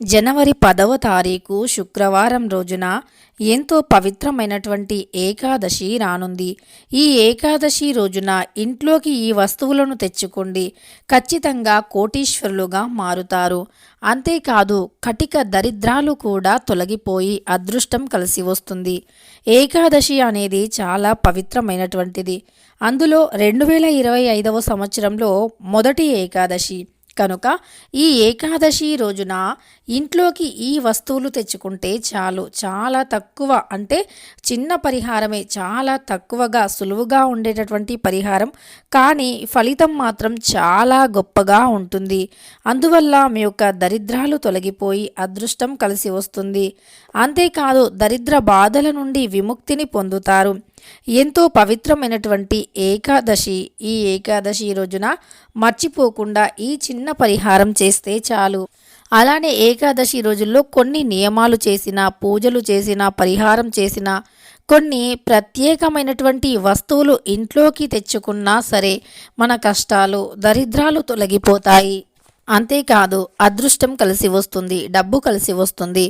జనవరి పదవ తారీఖు శుక్రవారం రోజున ఎంతో పవిత్రమైనటువంటి ఏకాదశి రానుంది. ఈ ఏకాదశి రోజున ఇంట్లోకి ఈ వస్తువులను తెచ్చుకోండి. ఖచ్చితంగా కోటీశ్వరులుగా మారుతారు. అంతేకాదు కటిక దరిద్రాలు కూడా తొలగిపోయి అదృష్టం కలిసి వస్తుంది. ఏకాదశి అనేది చాలా పవిత్రమైనటువంటిది. అందులో రెండు వేల ఇరవై ఐదవ సంవత్సరంలో మొదటి ఏకాదశి. కనుక ఈ ఏకాదశి రోజున ఇంట్లోకి ఈ వస్తువులు తెచ్చుకుంటే చాలు చాలా తక్కువ అంటే చిన్న పరిహారమే చాలా తక్కువగా సులువుగా ఉండేటటువంటి పరిహారం. కానీ ఫలితం మాత్రం చాలా గొప్పగా ఉంటుంది. అందువల్ల మీ యొక్క దరిద్రాలు తొలగిపోయి అదృష్టం కలిసి వస్తుంది. అంతేకాదు దరిద్ర బాధల నుండి విముక్తిని పొందుతారు. ఎంతో పవిత్రమైనటువంటి ఏకాదశి ఈ ఏకాదశి రోజున మర్చిపోకుండా ఈ చిన్న పరిహారం చేస్తే చాలు. అలానే ఏకాదశి రోజుల్లో కొన్ని నియమాలు చేసిన పూజలు చేసిన పరిహారం చేసిన కొన్ని ప్రత్యేకమైనటువంటి వస్తువులు ఇంట్లోకి తెచ్చుకున్నా సరే మన కష్టాలు దరిద్రాలు తొలగిపోతాయి. అంతేకాదు అదృష్టం కలిసి వస్తుంది డబ్బు కలిసి వస్తుంది.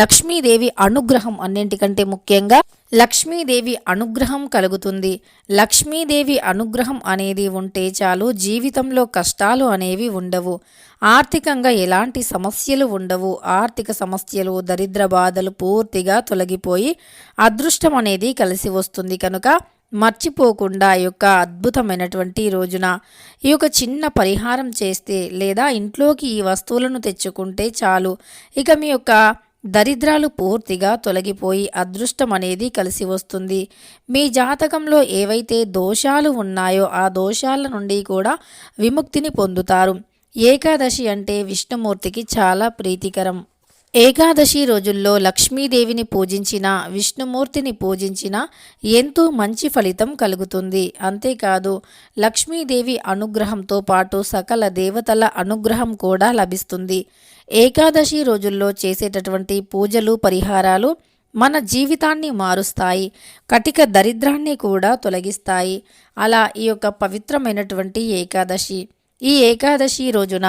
లక్ష్మీదేవి అనుగ్రహం అన్నింటికంటే ముఖ్యంగా లక్ష్మీదేవి అనుగ్రహం కలుగుతుంది. లక్ష్మీదేవి అనుగ్రహం అనేది ఉంటే చాలు జీవితంలో కష్టాలు అనేవి ఉండవు. ఆర్థికంగా ఎలాంటి సమస్యలు ఉండవు. ఆర్థిక సమస్యలు దరిద్ర బాధలు పూర్తిగా తొలగిపోయి అదృష్టం అనేది కలిసి వస్తుంది. కనుక మర్చిపోకుండా ఈ యొక్క అద్భుతమైనటువంటి రోజున ఈ యొక్క చిన్న పరిహారం చేస్తే లేదా ఇంట్లోకి ఈ వస్తువులను తెచ్చుకుంటే చాలు. ఇక మీ యొక్క దరిద్రాలు పూర్తిగా తొలగిపోయి అదృష్టం అనేది కలిసి వస్తుంది. మీ జాతకంలో ఏవైతే దోషాలు ఉన్నాయో ఆ దోషాల నుండి కూడా విముక్తిని పొందుతారు. ఏకాదశి అంటే విష్ణుమూర్తికి చాలా ప్రీతికరం. ఏకాదశి రోజుల్లో లక్ష్మీదేవిని పూజించిన విష్ణుమూర్తిని పూజించిన ఎంతో మంచి ఫలితం కలుగుతుంది. అంతేకాదు లక్ష్మీదేవి అనుగ్రహంతో పాటు సకల దేవతల అనుగ్రహం కూడా లభిస్తుంది. ఏకాదశి రోజుల్లో చేసేటటువంటి పూజలు పరిహారాలు మన జీవితాన్ని మారుస్తాయి. కటిక దరిద్రాన్ని కూడా తొలగిస్తాయి. అలా ఈ యొక్క పవిత్రమైనటువంటి ఏకాదశి ఈ ఏకాదశి రోజున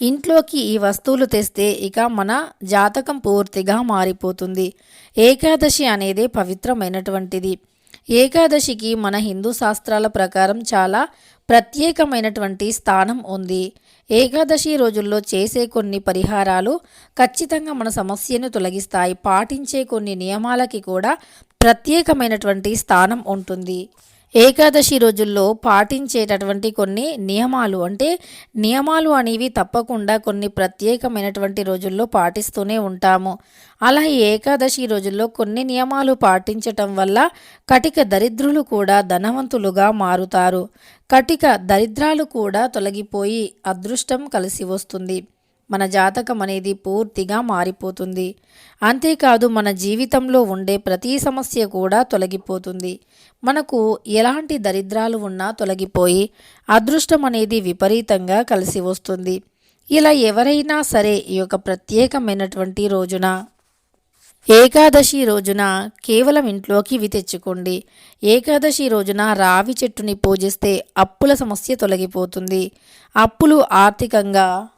ఇంట్లోకి ఈ వస్తువులు తెస్తే ఇక మన జాతకం పూర్తిగా మారిపోతుంది. ఏకాదశి అనేది పవిత్రమైనటువంటిది. ఏకాదశికి మన హిందూ శాస్త్రాల ప్రకారం చాలా ప్రత్యేకమైనటువంటి స్థానం ఉంది. ఏకాదశి రోజుల్లో చేసే కొన్ని పరిహారాలు ఖచ్చితంగా మన సమస్యను తొలగిస్తాయి. పాటించే కొన్ని నియమాలకి కూడా ప్రత్యేకమైనటువంటి స్థానం ఉంటుంది. ఏకాదశి రోజుల్లో పాటించేటటువంటి కొన్ని నియమాలు. అంటే నియమాలు అనేవి తప్పకుండా కొన్ని ప్రత్యేకమైనటువంటి రోజుల్లో పాటిస్తూనే ఉంటాము. అలా ఈ ఏకాదశి రోజుల్లో కొన్ని నియమాలు పాటించటం వల్ల కటిక దరిద్రులు కూడా ధనవంతులుగా మారుతారు. కటిక దరిద్రాలు కూడా తొలగిపోయి అదృష్టం కలిసి వస్తుంది. మన జాతకం అనేది పూర్తిగా మారిపోతుంది. అంతేకాదు మన జీవితంలో ఉండే ప్రతి సమస్య కూడా తొలగిపోతుంది. మనకు ఎలాంటి దరిద్రాలు ఉన్నా తొలగిపోయి అదృష్టం అనేది విపరీతంగా కలిసి వస్తుంది. ఇలా ఎవరైనా సరే ఈ యొక్క ప్రత్యేకమైనటువంటి రోజున ఏకాదశి రోజున కేవలం ఇంట్లోకి ఇవి తెచ్చుకోండి. ఏకాదశి రోజున రావి చెట్టుని పూజిస్తే అప్పుల సమస్య తొలగిపోతుంది. అప్పులు ఆర్థికంగా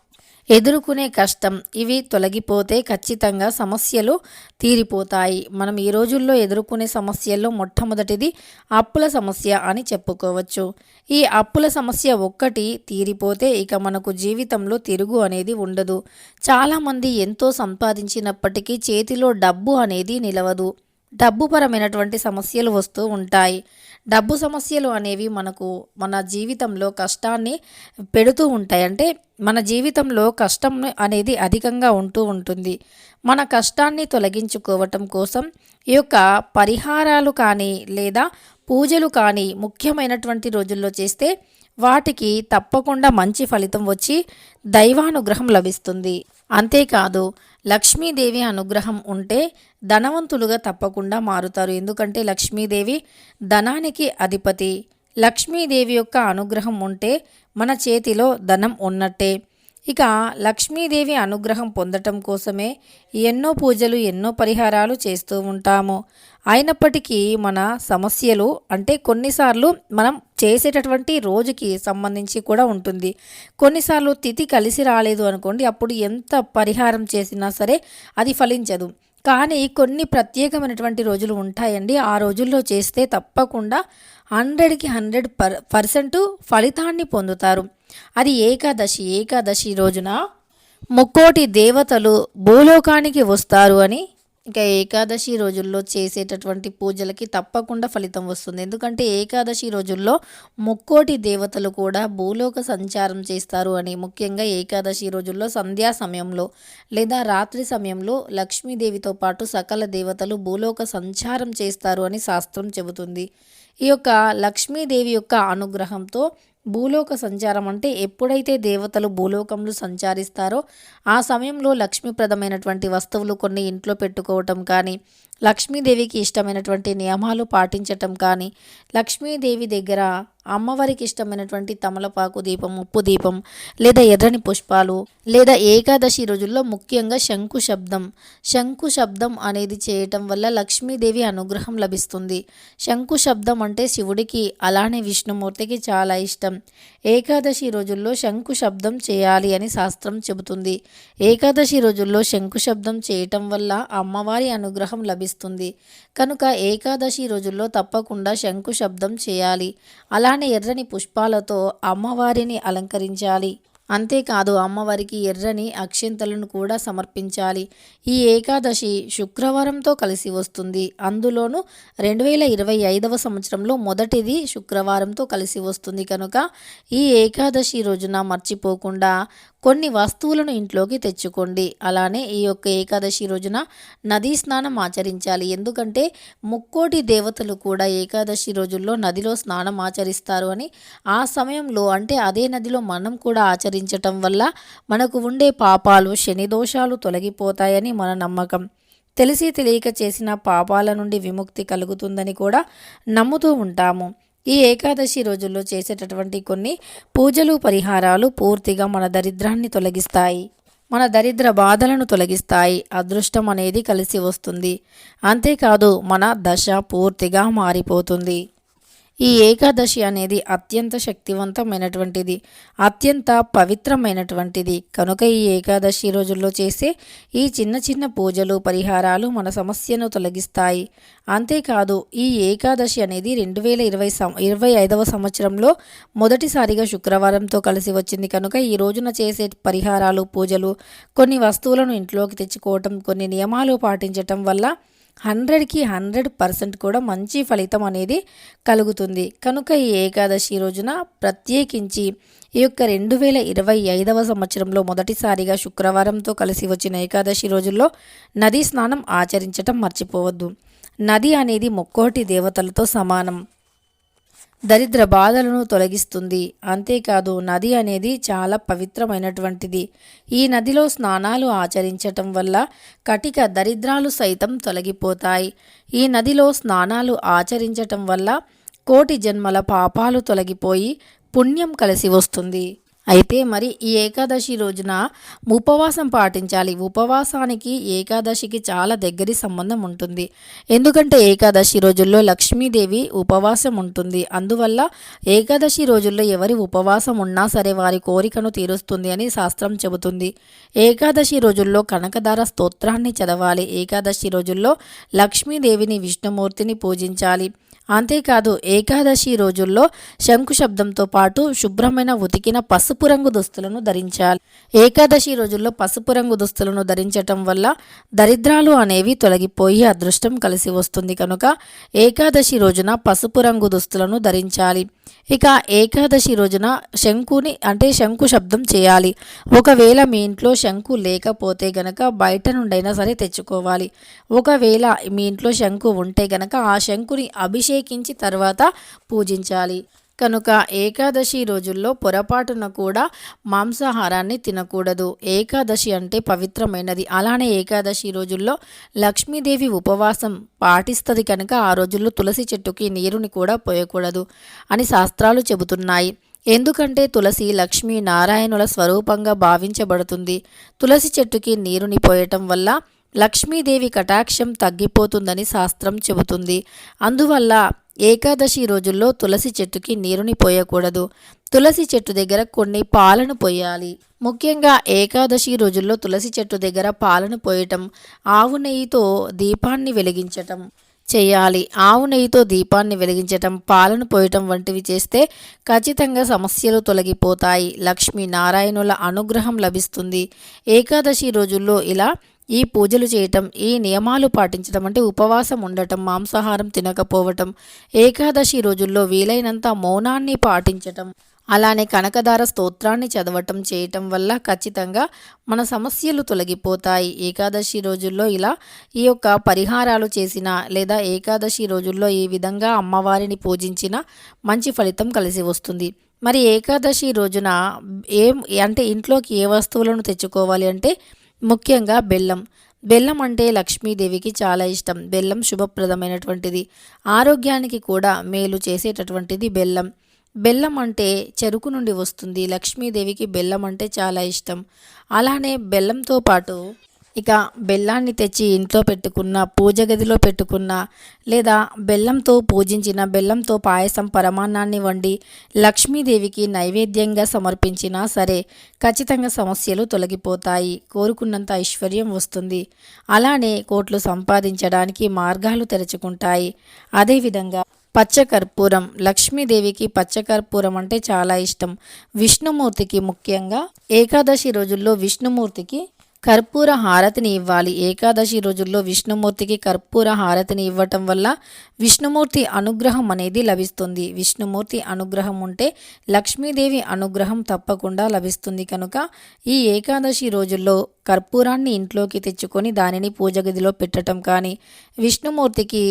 ఎదుర్కొనే కష్టం. ఇవి తొలగిపోతే ఖచ్చితంగా సమస్యలు తీరిపోతాయి. మనం ఈ రోజుల్లో ఎదుర్కొనే సమస్యల్లో మొట్టమొదటిది అప్పుల సమస్య అని చెప్పుకోవచ్చు. ఈ అప్పుల సమస్య ఒక్కటి తీరిపోతే ఇక మనకు జీవితంలో తిరుగు అనేది ఉండదు. చాలామంది ఎంతో సంపాదించినప్పటికీ చేతిలో డబ్బు అనేది నిలవదు. డబ్బుపరమైనటువంటి సమస్యలు వస్తూ ఉంటాయి. డబ్బు సమస్యలు అనేవి మనకు మన జీవితంలో కష్టాన్ని పెడుతూ ఉంటాయి. అంటే మన జీవితంలో కష్టం అనేది అధికంగా ఉంటూ ఉంటుంది. మన కష్టాన్ని తొలగించుకోవటం కోసం ఈ యొక్క పరిహారాలు కానీ లేదా పూజలు కానీ ముఖ్యమైనటువంటి రోజుల్లో చేస్తే వాటికి తప్పకుండా మంచి ఫలితం వచ్చి దైవానుగ్రహం లభిస్తుంది. అంతేకాదు లక్ష్మీదేవి అనుగ్రహం ఉంటే ధనవంతులుగా తప్పకుండా మారుతారు. ఎందుకంటే లక్ష్మీదేవి ధనానికి అధిపతి. లక్ష్మీదేవి యొక్క అనుగ్రహం ఉంటే మన చేతిలో ధనం ఉన్నట్టే. ఇక లక్ష్మీదేవి అనుగ్రహం పొందటం కోసమే ఎన్నో పూజలు ఎన్నో పరిహారాలు చేస్తూ ఉంటాము. అయినప్పటికీ మన సమస్యలు అంటే కొన్నిసార్లు మనం చేసేటటువంటి రోజుకి సంబంధించి కూడా ఉంటుంది. కొన్నిసార్లు తిథి కలిసి రాలేదు అనుకోండి అప్పుడు ఎంత పరిహారం చేసినా సరే అది ఫలించదు. కానీ కొన్ని ప్రత్యేకమైనటువంటి రోజులు ఉంటాయండి. ఆ రోజుల్లో చేస్తే తప్పకుండా హండ్రెడ్కి హండ్రెడ్ పర్ పర్సెంట్ ఫలితాన్ని పొందుతారు. అది ఏకాదశి ఏకాదశి రోజున ముక్కోటి దేవతలు భూలోకానికి వస్తారు అని ఇంకా ఏకాదశి రోజుల్లో చేసేటటువంటి పూజలకి తప్పకుండా ఫలితం వస్తుంది. ఎందుకంటే ఏకాదశి రోజుల్లో ముక్కోటి దేవతలు కూడా భూలోక సంచారం చేస్తారు అని. ముఖ్యంగా ఏకాదశి రోజుల్లో సంధ్యా సమయంలో లేదా రాత్రి సమయంలో లక్ష్మీదేవితో పాటు సకల దేవతలు భూలోక సంచారం చేస్తారు అని శాస్త్రం చెబుతుంది. ఈ యొక్క లక్ష్మీదేవి యొక్క అనుగ్రహంతో భూలోక సంచారం అంటే ఎప్పుడైతే దేవతలు భూలోకంలో సంచారిస్తారో ఆ సమయంలో లక్ష్మీప్రదమైనటువంటి వస్తువులు కొన్ని ఇంట్లో పెట్టుకోవటం కానీ లక్ష్మీదేవికి ఇష్టమైనటువంటి నియమాలు పాటించటం కానీ లక్ష్మీదేవి దగ్గర అమ్మవారికి ఇష్టమైనటువంటి తమలపాకు దీపం ఉప్పు దీపం లేదా ఎర్రని పుష్పాలు లేదా ఏకాదశి రోజుల్లో ముఖ్యంగా శంకు శబ్దం. శంకు శబ్దం అనేది చేయటం వల్ల లక్ష్మీదేవి అనుగ్రహం లభిస్తుంది. శంకు శబ్దం అంటే శివుడికి అలానే విష్ణుమూర్తికి చాలా ఇష్టం. ఏకాదశి రోజుల్లో శంకు శబ్దం చేయాలి అని శాస్త్రం చెబుతుంది. ఏకాదశి రోజుల్లో శంకు శబ్దం చేయటం వల్ల అమ్మవారి అనుగ్రహం లభిస్తుంది. కనుక ఏకాదశి రోజుల్లో తప్పకుండా శంకు శబ్దం చేయాలి. అలానే ఎర్రని పుష్పాలతో అమ్మవారిని అలంకరించాలి. అంతేకాదు అమ్మవారికి ఎర్రని అక్షింతలను కూడా సమర్పించాలి. ఈ ఏకాదశి శుక్రవారంతో కలిసి వస్తుంది. అందులోనూ రెండు వేల ఇరవై ఐదవ సంవత్సరంలో మొదటిది శుక్రవారంతో కలిసి వస్తుంది. కనుక ఈ ఏకాదశి రోజున మర్చిపోకుండా కొన్ని వస్తువులను ఇంట్లోకి తెచ్చుకోండి. అలానే ఈ యొక్క ఏకాదశి రోజున నదీ స్నానం ఆచరించాలి. ఎందుకంటే ముక్కోటి దేవతలు కూడా ఏకాదశి రోజుల్లో నదిలో స్నానం ఆచరిస్తారు అని ఆ సమయంలో అంటే అదే నదిలో మనం కూడా ఆచరించటం వల్ల మనకు ఉండే పాపాలు శని దోషాలు తొలగిపోతాయని మన నమ్మకం. తెలిసి తెలియక చేసిన పాపాల నుండి విముక్తి కలుగుతుందని కూడా నమ్ముతూ ఉంటాము. ఈ ఏకాదశి రోజుల్లో చేసేటటువంటి కొన్ని పూజలు పరిహారాలు పూర్తిగా మన దరిద్రాన్ని తొలగిస్తాయి. మన దరిద్ర బాధలను తొలగిస్తాయి. అదృష్టం అనేది కలిసి వస్తుంది. అంతేకాదు మన దశ పూర్తిగా మారిపోతుంది. ఈ ఏకాదశి అనేది అత్యంత శక్తివంతమైనటువంటిది అత్యంత పవిత్రమైనటువంటిది. కనుక ఈ ఏకాదశి రోజుల్లో చేసే ఈ చిన్న చిన్న పూజలు పరిహారాలు మన సమస్యను తొలగిస్తాయి. అంతేకాదు ఈ ఏకాదశి అనేది రెండు వేల ఇరవై సం ఇరవై ఐదవ సంవత్సరంలో మొదటిసారిగా శుక్రవారంతో కలిసి వచ్చింది. కనుక ఈ రోజున చేసే పరిహారాలు పూజలు కొన్ని వస్తువులను ఇంట్లోకి తెచ్చుకోవటం కొన్ని నియమాలు పాటించటం వల్ల హండ్రెడ్కి హండ్రెడ్ పర్సెంట్ కూడా మంచి ఫలితం అనేది కలుగుతుంది. కనుక ఈ ఏకాదశి రోజున ప్రత్యేకించి ఈ యొక్క రెండు వేల ఇరవై ఐదవ సంవత్సరంలో మొదటిసారిగా శుక్రవారంతో కలిసి వచ్చిన ఏకాదశి రోజుల్లో నదీ స్నానం ఆచరించటం మర్చిపోవద్దు. నది అనేది ముక్కోటి దేవతలతో సమానం. దరిద్ర బాధలను తొలగిస్తుంది. అంతేకాదు నది అనేది చాలా పవిత్రమైనటువంటిది. ఈ నదిలో స్నానాలు ఆచరించటం వల్ల కటిక దరిద్రాలు సైతం తొలగిపోతాయి. ఈ నదిలో స్నానాలు ఆచరించటం వల్ల కోటి జన్మల పాపాలు తొలగిపోయి పుణ్యం కలిసి వస్తుంది. అయితే మరి ఈ ఏకాదశి రోజున ఉపవాసం పాటించాలి. ఉపవాసానికి ఏకాదశికి చాలా దగ్గరి సంబంధం ఉంటుంది. ఎందుకంటే ఏకాదశి రోజుల్లో లక్ష్మీదేవి ఉపవాసం ఉంటుంది. అందువల్ల ఏకాదశి రోజుల్లో ఎవరి ఉపవాసం ఉన్నా సరే వారి కోరికను తీరుస్తుంది అని శాస్త్రం చెబుతుంది. ఏకాదశి రోజుల్లో కనకదార స్తోత్రాన్ని చదవాలి. ఏకాదశి రోజుల్లో లక్ష్మీదేవిని విష్ణుమూర్తిని పూజించాలి. అంతేకాదు ఏకాదశి రోజుల్లో శంకు శబ్దంతో పాటు శుభ్రమైన ఉతికిన పసుపు రంగు దుస్తులను ధరించాలి. ఏకాదశి రోజుల్లో పసుపు రంగు దుస్తులను ధరించటం వల్ల దరిద్రాలు అనేవి తొలగిపోయి అదృష్టం కలిసి వస్తుంది కనుక ఏకాదశి రోజున పసుపు రంగు దుస్తులను ధరించాలి. ఇక ఏకాదశి రోజున శంకుని అంటే శంకు శబ్దం చేయాలి. ఒకవేళ మీ ఇంట్లో శంకు లేకపోతే గనక బయట నుండైనా సరే తెచ్చుకోవాలి. ఒకవేళ మీ ఇంట్లో శంకు ఉంటే గనక ఆ శంకుని అభిషేకించి తర్వాత పూజించాలి. కనుక ఏకాదశి రోజుల్లో పొరపాటున కూడా మాంసాహారాన్ని తినకూడదు. ఏకాదశి అంటే పవిత్రమైనది. అలానే ఏకాదశి రోజుల్లో లక్ష్మీదేవి ఉపవాసం పాటిస్తుంది కనుక ఆ రోజుల్లో తులసి చెట్టుకి నీరుని కూడా పోయకూడదు అని శాస్త్రాలు చెబుతున్నాయి. ఎందుకంటే తులసి లక్ష్మీ నారాయణుల స్వరూపంగా భావించబడుతుంది. తులసి చెట్టుకి నీరుని పోయటం వల్ల లక్ష్మీదేవి కటాక్షం తగ్గిపోతుందని శాస్త్రం చెబుతుంది. అందువల్ల ఏకాదశి రోజుల్లో తులసి చెట్టుకి నీరుని పోయకూడదు. తులసి చెట్టు దగ్గర కొన్ని పాలను పోయాలి. ముఖ్యంగా ఏకాదశి రోజుల్లో తులసి చెట్టు దగ్గర పాలను పోయటం ఆవు నెయ్యితో దీపాన్ని వెలిగించటం చేయాలి. ఆవు నెయ్యితో దీపాన్ని వెలిగించటం పాలను పోయటం వంటివి చేస్తే ఖచ్చితంగా సమస్యలు తొలగిపోతాయి. లక్ష్మీ నారాయణుల అనుగ్రహం లభిస్తుంది. ఏకాదశి రోజుల్లో ఇలా ఈ పూజలు చేయటం ఈ నియమాలు పాటించడం అంటే ఉపవాసం ఉండటం మాంసాహారం తినకపోవటం ఏకాదశి రోజుల్లో వీలైనంత మౌనాన్ని పాటించటం అలానే కనకదార స్తోత్రాన్ని చదవటం చేయటం వల్ల ఖచ్చితంగా మన సమస్యలు తొలగిపోతాయి. ఏకాదశి రోజుల్లో ఇలా ఈ యొక్క పరిహారాలు చేసిన లేదా ఏకాదశి రోజుల్లో ఈ విధంగా అమ్మవారిని పూజించిన మంచి ఫలితం కలిసి వస్తుంది. మరి ఏకాదశి రోజున ఏం అంటే ఇంట్లోకి ఏ వస్తువులను తెచ్చుకోవాలి అంటే ముఖ్యంగా బెల్లం. బెల్లం అంటే లక్ష్మీదేవికి చాలా ఇష్టం. బెల్లం శుభప్రదమైనటువంటిది. ఆరోగ్యానికి కూడా మేలు చేసేటటువంటిది బెల్లం. బెల్లం అంటే చెరుకు నుండి వస్తుంది. లక్ష్మీదేవికి బెల్లం అంటే చాలా ఇష్టం. అలానే బెల్లంతో పాటు ఇక బెల్లాన్ని తెచ్చి ఇంట్లో పెట్టుకున్న పూజ గదిలో పెట్టుకున్న లేదా బెల్లంతో పూజించిన బెల్లంతో పాయసం పరమాన్నాన్ని వండి లక్ష్మీదేవికి నైవేద్యంగా సమర్పించినా సరే ఖచ్చితంగా సమస్యలు తొలగిపోతాయి. కోరుకున్నంత ఐశ్వర్యం వస్తుంది. అలానే కోట్లు సంపాదించడానికి మార్గాలు తెరుచుకుంటాయి. అదేవిధంగా పచ్చకర్పూరం లక్ష్మీదేవికి పచ్చకర్పూరం అంటే చాలా ఇష్టం. విష్ణుమూర్తికి ముఖ్యంగా ఏకాదశి రోజుల్లో విష్ణుమూర్తికి కర్పూర హారతిని ఇవ్వాలి. ఏకాదశి రోజుల్లో విష్ణుమూర్తికి కర్పూర హారతిని ఇవ్వటం వల్ల విష్ణుమూర్తి అనుగ్రహం అనేది లభిస్తుంది. విష్ణుమూర్తి అనుగ్రహం ఉంటే లక్ష్మీదేవి అనుగ్రహం తప్పకుండా లభిస్తుంది కనుక ఈ ఏకాదశి రోజుల్లో కర్పూరాన్ని ఇంట్లోకి తెచ్చుకొని దానిని పూజ గదిలో పెట్టడం కానీ విష్ణుమూర్తికి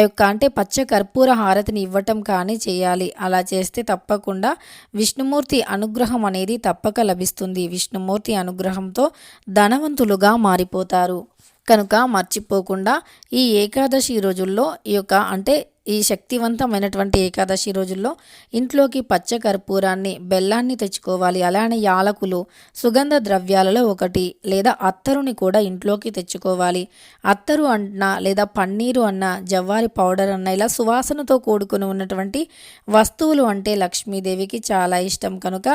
యొక్క అంటే పచ్చ కర్పూర హారతిని ఇవ్వటం కానీ చేయాలి. అలా చేస్తే తప్పకుండా విష్ణుమూర్తి అనుగ్రహం అనేది తప్పక లభిస్తుంది. విష్ణుమూర్తి అనుగ్రహంతో ధనవంతులుగా మారిపోతారు. కనుక మర్చిపోకుండా ఈ ఏకాదశి రోజుల్లో ఈ యొక్క అంటే ఈ శక్తివంతమైనటువంటి ఏకాదశి రోజుల్లో ఇంట్లోకి పచ్చ కర్పూరాన్ని బెల్లాన్ని తెచ్చుకోవాలి. అలానే యాలకులు సుగంధ ద్రవ్యాలలో ఒకటి లేదా అత్తరుని కూడా ఇంట్లోకి తెచ్చుకోవాలి. అత్తరు అన్న లేదా పన్నీరు అన్న జవ్వారి పౌడర్ అన్న ఇలా సువాసనతో కూడుకుని ఉన్నటువంటి వస్తువులు అంటే లక్ష్మీదేవికి చాలా ఇష్టం. కనుక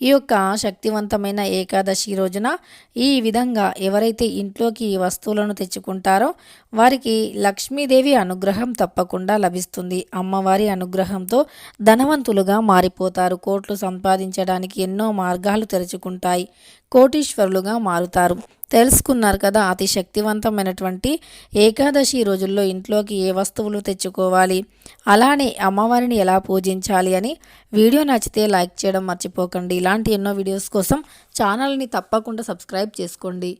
ఈ యొక్క శక్తివంతమైన ఏకాదశి రోజున ఈ విధంగా ఎవరైతే ఇంట్లోకి ఈ వస్తువులను తెచ్చుకుంటారో వారికి లక్ష్మీదేవి అనుగ్రహం తప్పకుండా లభిస్తుంది. అమ్మవారి అనుగ్రహంతో ధనవంతులుగా మారిపోతారు. కోట్లు సంపాదించడానికి ఎన్నో మార్గాలు తెరుచుకుంటాయి. కోటీశ్వరులుగా మారుతారు. తెలుసుకున్నారు కదా అతి శక్తివంతమైనటువంటి ఏకాదశి రోజుల్లో ఇంట్లోకి ఏ వస్తువులు తెచ్చుకోవాలి? అలానే అమ్మవారిని ఎలా పూజించాలి అని వీడియో నచ్చితే లైక్ చేయడం మర్చిపోకండి. ఇలాంటి ఎన్నో వీడియోస్ కోసం ఛానల్ని తప్పకుండా సబ్స్క్రైబ్ చేసుకోండి.